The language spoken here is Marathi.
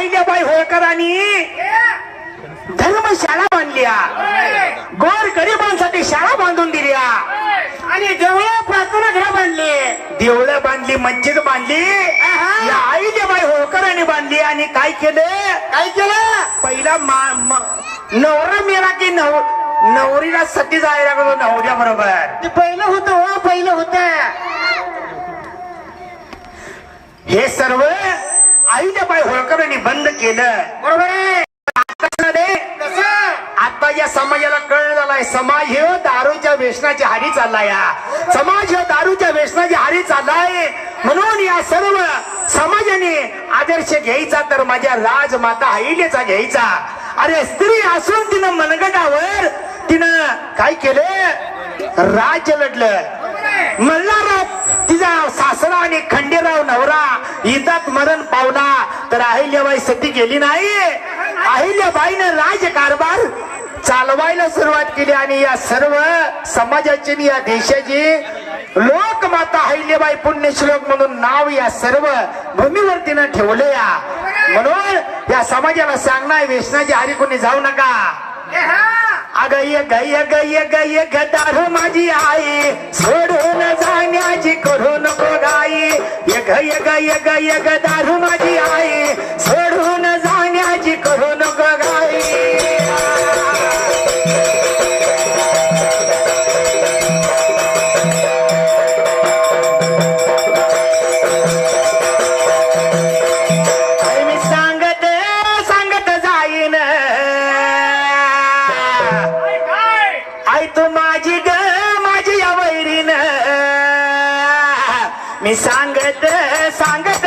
अहिल्याबाई होळकरांनी धर्मशाळा बांधल्या. गोर गरीबांसाठी शाळा बांधून दिल्या. आणि देवळं प्रार्थना घर बांधले. देवळं बांधली मस्जिद बांधली. या अहिल्याबाई होळकरांनी बांधली आणि काय केलं? काय केलं? पहिला नवरा मेला की नव नवरीला सती जायला लागलो नवऱ्या बरोबर. ते पहिलं होत हो पहिलं होत. हे सर्व पाय होळकरांनी बंद केलं. बरोबर आहे? आता या समाजाला कळलं झालाय. समाज हे दारूच्या व्यसनाची हारी चाललाय हा. समाज हे दारूच्या व्यसनाची हारी चाललाय. म्हणून या सर्व समाजाने आदर्श घ्यायचा तर माझ्या राजमाता हाईलेचा घ्यायचा. अरे स्त्री असून तिनं मनगटावर तिनं काय केलं? राज्य लढलं. मल्हारराव तिचा सासरा आणि खंडेराव नवरा इथं मरण पावला. तर अहिल्याबाई सती गेली नाही. अहिल्याबाईनं राजकारभार चालवायला सुरुवात केली आणि या सर्व समाजाची या देशाची लोकमाता अहिल्याबाई पुण्यश्लोक म्हणून नाव या सर्व भूमीवरतीनं ठेवलं ठेवले या म्हणून या समाजाला सांगणार वेशनाची हारी कोणी जाऊ नका. अग ये गय गय गय गदार माझी आई सोडून जाण्याची करू ये गय गय गय गदार माझी आई सोडून जाण्याची करू नको गाई. आई मी सांगत सांगत जाईन. आई तू माझी ग माझी या वैरीन. मी सांगत सांगत